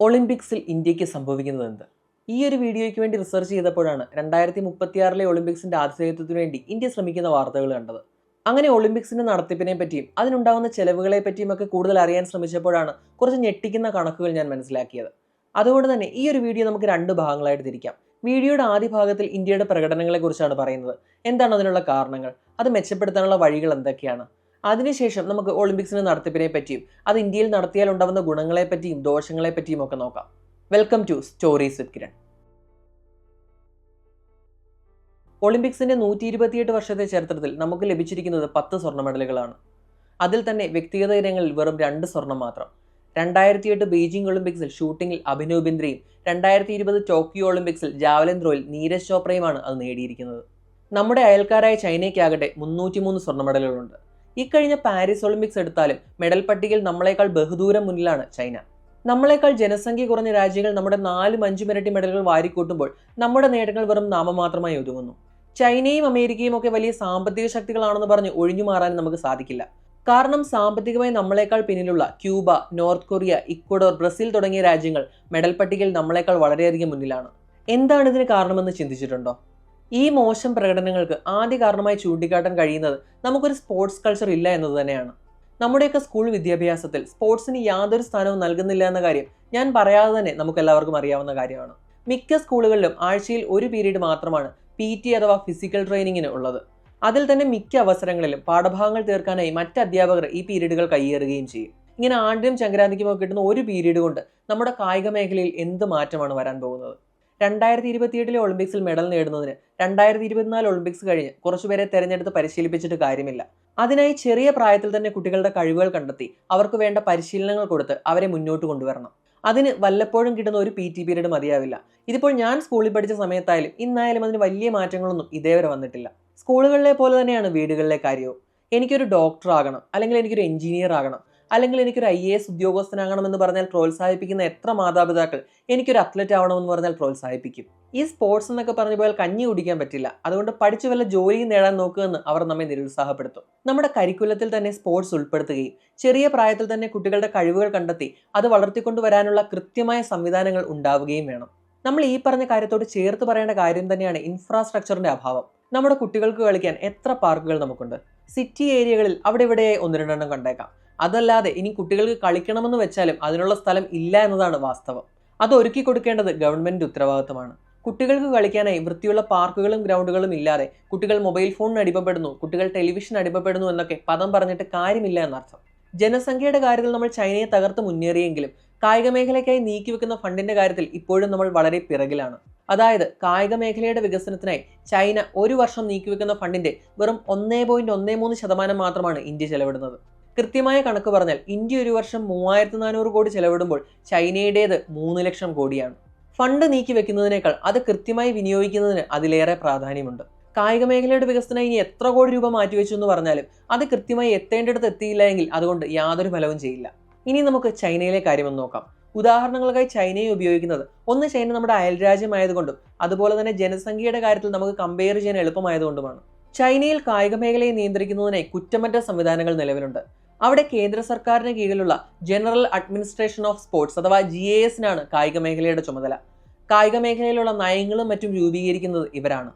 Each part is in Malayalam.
ഒളിമ്പിക്സിൽ ഇന്ത്യയ്ക്ക് സംഭവിക്കുന്നത് എന്ത് ഈ ഒരു വീഡിയോയ്ക്ക് വേണ്ടി റിസർച്ച് ചെയ്തപ്പോഴാണ് രണ്ടായിരത്തി മുപ്പത്തിയാറിലെ ഒളിമ്പിക്സിന്റെ ആതിഥേയത്വത്തിന് വേണ്ടി ഇന്ത്യ ശ്രമിക്കുന്ന വാർത്തകൾ കണ്ടത്. അങ്ങനെ ഒളിമ്പിക്സിന്റെ നടത്തിപ്പിനെ പറ്റിയും അതിനുണ്ടാകുന്ന ചെലവുകളെ പറ്റിയും ഒക്കെ കൂടുതൽ അറിയാൻ ശ്രമിച്ചപ്പോഴാണ് കുറച്ച് ഞെട്ടിക്കുന്ന കണക്കുകൾ ഞാൻ മനസ്സിലാക്കിയത്. അതുകൊണ്ട് തന്നെ ഈ ഒരു വീഡിയോ നമുക്ക് രണ്ട് ഭാഗങ്ങളായിട്ട് തിരിക്കാം. വീഡിയോയുടെ ആദ്യ ഭാഗത്തിൽ ഇന്ത്യയുടെ പ്രകടനങ്ങളെക്കുറിച്ചാണ് പറയുന്നത്. എന്താണ് അതിനുള്ള കാരണങ്ങൾ? അത് മെച്ചപ്പെടുത്താനുള്ള വഴികൾ എന്തൊക്കെയാണ്? അതിനുശേഷം നമുക്ക് ഒളിമ്പിക്സിന്റെ നടത്തിപ്പിനെ പറ്റിയും അത് ഇന്ത്യയിൽ നടത്തിയാൽ ഉണ്ടാവുന്ന ഗുണങ്ങളെ പറ്റിയും ദോഷങ്ങളെ പറ്റിയും ഒക്കെ നോക്കാം. Welcome to stories with Kiran ഒളിമ്പിക്സിന്റെ നൂറ്റി ഇരുപത്തിയെട്ട് വർഷത്തെ ചരിത്രത്തിൽ നമുക്ക് ലഭിച്ചിരിക്കുന്നത് പത്ത് സ്വർണ മെഡലുകളാണ്. അതിൽ തന്നെ വ്യക്തിഗത ഇനങ്ങളിൽ വെറും രണ്ട് സ്വർണം മാത്രം. രണ്ടായിരത്തി എട്ട് ബീജിംഗ് ഒളിമ്പിക്സിൽ ഷൂട്ടിംഗിൽ അഭിനവ് ബിന്ദ്രയും രണ്ടായിരത്തി ഇരുപത് ടോക്കിയോ ഒളിമ്പിക്സിൽ ജാവലിൻ ത്രോയിൽ നീരജ് ചോപ്രയുമാണ് അത് നേടിയിരിക്കുന്നത്. നമ്മുടെ അയൽക്കാരായ ചൈനയ്ക്കാകട്ടെ മുന്നൂറ്റിമൂന്ന് സ്വർണ മെഡലുകളുണ്ട്. ഇക്കഴിഞ്ഞ പാരീസ് ഒളിമ്പിക്സ് എടുത്താലും മെഡൽ പട്ടികയിൽ നമ്മളെക്കാൾ ബഹുദൂരം മുന്നിലാണ് ചൈന. നമ്മളെക്കാൾ ജനസംഖ്യ കുറഞ്ഞ രാജ്യങ്ങൾ നമ്മുടെ നാലും അഞ്ചും ഇരട്ടി മെഡലുകൾ വാരിക്കൂട്ടുമ്പോൾ നമ്മുടെ നേട്ടങ്ങൾ വെറും നാമമാത്രമായി ഒതുങ്ങുന്നു. ചൈനയും അമേരിക്കയും ഒക്കെ വലിയ സാമ്പത്തിക ശക്തികളാണെന്ന് പറഞ്ഞ് ഒഴിഞ്ഞു മാറാൻ നമുക്ക് സാധിക്കില്ല. കാരണം സാമ്പത്തികമായി നമ്മളെക്കാൾ പിന്നിലുള്ള Cuba North Korea Ecuador Brazil തുടങ്ങിയ രാജ്യങ്ങൾ മെഡൽ പട്ടികയിൽ നമ്മളെക്കാൾ വളരെയധികം മുന്നിലാണ്. എന്താണ് ഇതിന് കാരണമെന്ന് ചിന്തിച്ചിട്ടുണ്ടോ? ഈ മോശം പ്രകടനങ്ങൾക്ക് ആദ്യ കാരണമായി ചൂണ്ടിക്കാട്ടാൻ കഴിയുന്നത് നമുക്കൊരു സ്പോർട്സ് കൾച്ചർ ഇല്ല എന്നത് തന്നെയാണ്. നമ്മുടെയൊക്കെ സ്കൂൾ വിദ്യാഭ്യാസത്തിൽ സ്പോർട്സിന് യാതൊരു സ്ഥാനവും നൽകുന്നില്ല എന്ന കാര്യം ഞാൻ പറയാതെ തന്നെ നമുക്ക് എല്ലാവർക്കും അറിയാവുന്ന കാര്യമാണ്. മിക്ക സ്കൂളുകളിലും ആഴ്ചയിൽ ഒരു പീരീഡ് മാത്രമാണ് പി ടി അഥവാ ഫിസിക്കൽ ട്രെയിനിങ്ങിന് ഉള്ളത്. അതിൽ തന്നെ മിക്ക അവസരങ്ങളിലും പാഠഭാഗങ്ങൾ തീർക്കാനായി മറ്റ് അധ്യാപകർ ഈ പീരീഡുകൾ കൈയേറുകയും ചെയ്യും. ഇങ്ങനെ ആണ്ടിനും ചങ്കരാന്തിക്കുമൊക്കെ കിട്ടുന്ന ഒരു പീരീഡ് കൊണ്ട് നമ്മുടെ കായിക മേഖലയിൽ എന്ത് മാറ്റമാണ് വരാൻ പോകുന്നത്? രണ്ടായിരത്തി ഇരുപത്തിയെട്ടിലെ ഒളിമ്പിക്സിൽ മെഡൽ നേടുന്നതിന് രണ്ടായിരത്തി ഇരുപത്തിനാല് ഒളിമ്പിക്സ് കഴിഞ്ഞ് കുറച്ചുപേരെ തെരഞ്ഞെടുത്ത് പരിശീലിപ്പിച്ചിട്ട് കാര്യമില്ല. അതിനായി ചെറിയ പ്രായത്തിൽ തന്നെ കുട്ടികളുടെ കഴിവുകൾ കണ്ടെത്തി അവർക്ക് വേണ്ട പരിശീലനങ്ങൾ കൊടുത്ത് അവരെ മുന്നോട്ട് കൊണ്ടുവരണം. അതിന് വല്ലപ്പോഴും കിട്ടുന്ന ഒരു പി ടി പീരീഡ് മതിയാവില്ല. ഇതിപ്പോൾ ഞാൻ സ്കൂളിൽ പഠിച്ച സമയത്തായാലും ഇന്നായാലും അതിന് വലിയ മാറ്റങ്ങളൊന്നും ഇതേവരെ വന്നിട്ടില്ല. സ്കൂളുകളിലെ പോലെ തന്നെയാണ് വീടുകളിലെ കാര്യവും. എനിക്കൊരു ഡോക്ടർ ആകണം അല്ലെങ്കിൽ എനിക്കൊരു എഞ്ചിനീയർ ആകണം അല്ലെങ്കിൽ എനിക്കൊരു ഐ എ എസ് ഉദ്യോഗസ്ഥനാകണമെന്ന് പറഞ്ഞാൽ പ്രോത്സാഹിപ്പിക്കുന്ന എത്ര മാതാപിതാക്കൾ എനിക്കൊരു അത്ലറ്റ് ആവണമെന്ന് പറഞ്ഞാൽ പ്രോത്സാഹിപ്പിക്കും. ഈ സ്പോർട്സ് എന്നൊക്കെ പറഞ്ഞു പോയാൽ കഞ്ഞി കുടിക്കാൻ പറ്റില്ല. അതുകൊണ്ട് പഠിച്ചു വല്ല ജോലിയും നേടാൻ നോക്കുമെന്ന് അവർ നമ്മെ നിരുത്സാഹപ്പെടുത്തും. നമ്മുടെ കരിക്കുലത്തിൽ തന്നെ സ്പോർട്സ് ഉൾപ്പെടുത്തുകയും ചെറിയ പ്രായത്തിൽ തന്നെ കുട്ടികളുടെ കഴിവുകൾ കണ്ടെത്തി അത് വളർത്തിക്കൊണ്ടുവരാനുള്ള കൃത്യമായ സംവിധാനങ്ങൾ ഉണ്ടാവുകയും വേണം. നമ്മൾ ഈ പറഞ്ഞ കാര്യത്തോട് ചേർത്ത് പറയേണ്ട കാര്യം തന്നെയാണ് ഇൻഫ്രാസ്ട്രക്ചറിന്റെ അഭാവം. നമ്മുടെ കുട്ടികൾക്ക് കളിക്കാൻ എത്ര പാർക്കുകൾ നമുക്കുണ്ട്? സിറ്റി ഏരിയകളിൽ അവിടെ ഇവിടെയായി ഒന്ന് രണ്ടെണ്ണം കണ്ടേക്കാം. അതല്ലാതെ ഇനി കുട്ടികൾക്ക് കളിക്കണമെന്ന് വെച്ചാലും അതിനുള്ള സ്ഥലം ഇല്ല എന്നതാണ് വാസ്തവം. അത് ഒരുക്കി കൊടുക്കേണ്ടത് ഗവൺമെന്റ് ഉത്തരവാദിത്തമാണ്. കുട്ടികൾക്ക് കളിക്കാനായി വൃത്തിയുള്ള പാർക്കുകളും ഗ്രൗണ്ടുകളും ഇല്ലാതെ കുട്ടികൾ മൊബൈൽ ഫോണിന് അടിമപ്പെടുന്നു കുട്ടികൾ ടെലിവിഷൻ അടിമപ്പെടുന്നു എന്നൊക്കെ പദം പറഞ്ഞിട്ട് കാര്യമില്ല എന്നർത്ഥം. ജനസംഖ്യയുടെ കാര്യത്തിൽ നമ്മൾ ചൈനയെ തകർത്ത് മുന്നേറിയെങ്കിലും കായിക മേഖലയ്ക്കായി നീക്കിവെക്കുന്ന ഫണ്ടിന്റെ കാര്യത്തിൽ ഇപ്പോഴും നമ്മൾ വളരെ പിറകിലാണ്. അതായത് കായിക മേഖലയുടെ വികസനത്തിനായി ചൈന ഒരു വർഷം നീക്കിവെക്കുന്ന ഫണ്ടിന്റെ വെറും ഒന്നേ പോയിന്റ് ഒന്നേ മൂന്ന് ശതമാനം മാത്രമാണ് ഇന്ത്യ ചെലവിടുന്നത്. കൃത്യമായ കണക്ക് പറഞ്ഞാൽ ഇന്ത്യ ഒരു വർഷം മൂവായിരത്തി നാനൂറ് കോടി ചെലവിടുമ്പോൾ ചൈനയുടേത് മൂന്ന് ലക്ഷം കോടിയാണ്. ഫണ്ട് നീക്കി വെക്കുന്നതിനേക്കാൾ അത് കൃത്യമായി വിനിയോഗിക്കുന്നതിന് അതിലേറെ പ്രാധാന്യമുണ്ട്. കായിക മേഖലയുടെ വികസനം ഇനി എത്ര കോടി രൂപ മാറ്റിവെച്ചു എന്ന് പറഞ്ഞാലും അത് കൃത്യമായി എത്തേണ്ടിടത്ത് എത്തിയില്ല എങ്കിൽ അതുകൊണ്ട് യാതൊരു ഫലവും ചെയ്യില്ല. ഇനി നമുക്ക് ചൈനയിലെ കാര്യമൊന്ന് നോക്കാം. ഉദാഹരണങ്ങൾക്കായി ചൈനയെ ഉപയോഗിക്കുന്നത് ഒന്ന് ചൈന നമ്മുടെ അയൽരാജ്യമായതുകൊണ്ടും അതുപോലെ തന്നെ ജനസംഖ്യയുടെ കാര്യത്തിൽ നമുക്ക് കമ്പയർ ചെയ്യാൻ എളുപ്പമായതുകൊണ്ടുമാണ്. ചൈനയിൽ കായിക മേഖലയെ നിയന്ത്രിക്കുന്നതിനായി കുറ്റമറ്റ സംവിധാനങ്ങൾ നിലവിലുണ്ട്. അവിടെ കേന്ദ്ര സർക്കാരിന് കീഴിലുള്ള ജനറൽ അഡ്മിനിസ്ട്രേഷൻ ഓഫ് സ്പോർട്സ് അഥവാ ജി എ എസിനാണ് കായിക മേഖലയുടെ ചുമതല. കായിക മേഖലയിലുള്ള നയങ്ങളും മറ്റും രൂപീകരിക്കുന്നത് ഇവരാണ്.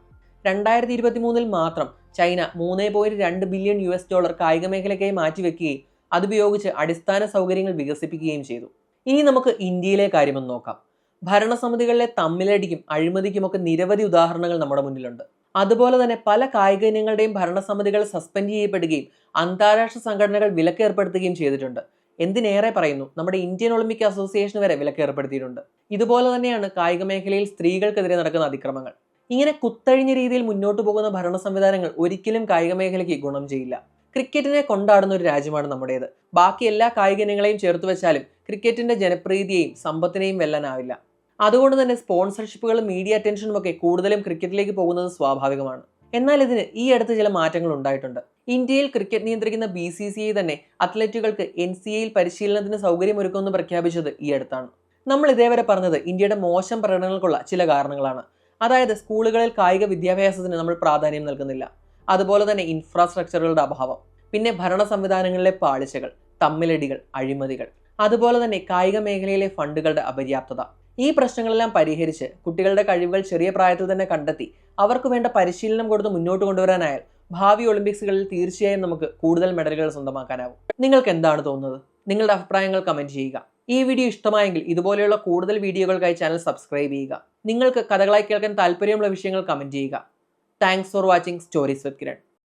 രണ്ടായിരത്തി ഇരുപത്തി മൂന്നിൽ മാത്രം ചൈന മൂന്ന് പോയിന്റ് രണ്ട് ബില്യൺ യു എസ് ഡോളർ കായിക മേഖലയ്ക്കായി മാറ്റിവെക്കുകയും അതുപയോഗിച്ച് അടിസ്ഥാന സൗകര്യങ്ങൾ വികസിപ്പിക്കുകയും ചെയ്തു. ഇനി നമുക്ക് ഇന്ത്യയിലെ കാര്യമൊന്ന് നോക്കാം. ഭരണസമിതികളിലെ തമ്മിലടിക്കും അഴിമതിക്കുമൊക്കെ നിരവധി ഉദാഹരണങ്ങൾ നമ്മുടെ മുന്നിലുണ്ട്. അതുപോലെ തന്നെ പല കായിക ഇനങ്ങളുടെയും ഭരണസമിതികൾ സസ്പെൻഡ് ചെയ്യപ്പെടുകയും അന്താരാഷ്ട്ര സംഘടനകൾ വിലക്കേർപ്പെടുത്തുകയും ചെയ്തിട്ടുണ്ട്. എന്തിനേറെ പറയുന്നു? നമ്മുടെ ഇന്ത്യൻ ഒളിമ്പിക് അസോസിയേഷൻ വരെ വിലക്കേർപ്പെടുത്തിയിട്ടുണ്ട്. ഇതുപോലെ തന്നെയാണ് കായിക മേഖലയിൽ സ്ത്രീകൾക്കെതിരെ നടക്കുന്ന അതിക്രമങ്ങൾ. ഇങ്ങനെ കുത്തഴിഞ്ഞ രീതിയിൽ മുന്നോട്ട് പോകുന്ന ഭരണ സംവിധാനങ്ങൾ ഒരിക്കലും കായിക മേഖലയ്ക്ക് ഗുണം ചെയ്യില്ല. ക്രിക്കറ്റിനെ കൊണ്ടാടുന്ന ഒരു രാജ്യമാണ് നമ്മുടേത്. ബാക്കി എല്ലാ കായിക ഇനങ്ങളെയും ചേർത്ത് വെച്ചാലും ക്രിക്കറ്റിന്റെ ജനപ്രീതിയെയും സമ്പത്തിനെയും വെല്ലാനാവില്ല. അതുകൊണ്ട് തന്നെ സ്പോൺസർഷിപ്പുകളും മീഡിയ അറ്റൻഷനും ഒക്കെ കൂടുതലും ക്രിക്കറ്റിലേക്ക് പോകുന്നത് സ്വാഭാവികമാണ്. എന്നാൽ ഇതിന് ഈ അടുത്ത് ചില മാറ്റങ്ങൾ ഉണ്ടായിട്ടുണ്ട്. ഇന്ത്യയിൽ ക്രിക്കറ്റ് നിയന്ത്രിക്കുന്ന ബി സി സി ഐ തന്നെ അത്ലറ്റുകൾക്ക് എൻ സി എയിൽ പരിശീലനത്തിന് സൗകര്യമൊരുക്കുമെന്ന് പ്രഖ്യാപിച്ചത് ഈ അടുത്താണ്. നമ്മൾ ഇതേവരെ പറഞ്ഞത് ഇന്ത്യയുടെ മോശം പ്രകടനങ്ങൾക്കുള്ള ചില കാരണങ്ങളാണ്. അതായത് സ്കൂളുകളിൽ കായിക വിദ്യാഭ്യാസത്തിന് നമ്മൾ പ്രാധാന്യം നൽകുന്നില്ല. അതുപോലെ തന്നെ ഇൻഫ്രാസ്ട്രക്ചറുകളുടെ അഭാവം. പിന്നെ ഭരണ സംവിധാനങ്ങളിലെ പാളിച്ചകൾ തമ്മിലടികൾ അഴിമതികൾ. അതുപോലെ തന്നെ കായിക മേഖലയിലെ ഫണ്ടുകളുടെ അപര്യാപ്തത. ഈ പ്രശ്നങ്ങളെല്ലാം പരിഹരിച്ച് കുട്ടികളുടെ കഴിവുകൾ ചെറിയ പ്രായത്തിൽ തന്നെ കണ്ടെത്തി അവർക്ക് വേണ്ട പരിശീലനം കൊടുത്ത് മുന്നോട്ട് കൊണ്ടുവരാനായാൽ ഭാവി ഒളിമ്പിക്സുകളിൽ തീർച്ചയായും നമുക്ക് കൂടുതൽ മെഡലുകൾ സ്വന്തമാക്കാനാവും. നിങ്ങൾക്ക് എന്താണ് തോന്നുന്നത്? നിങ്ങളുടെ അഭിപ്രായങ്ങൾ കമന്റ് ചെയ്യുക. ഈ വീഡിയോ ഇഷ്ടമായെങ്കിൽ ഇതുപോലെയുള്ള കൂടുതൽ വീഡിയോകൾക്കായി ചാനൽ സബ്സ്ക്രൈബ് ചെയ്യുക. നിങ്ങൾക്ക് കഥകളായി കേൾക്കാൻ താല്പര്യമുള്ള വിഷയങ്ങൾ കമന്റ് ചെയ്യുക. Thanks for watching stories with Kiran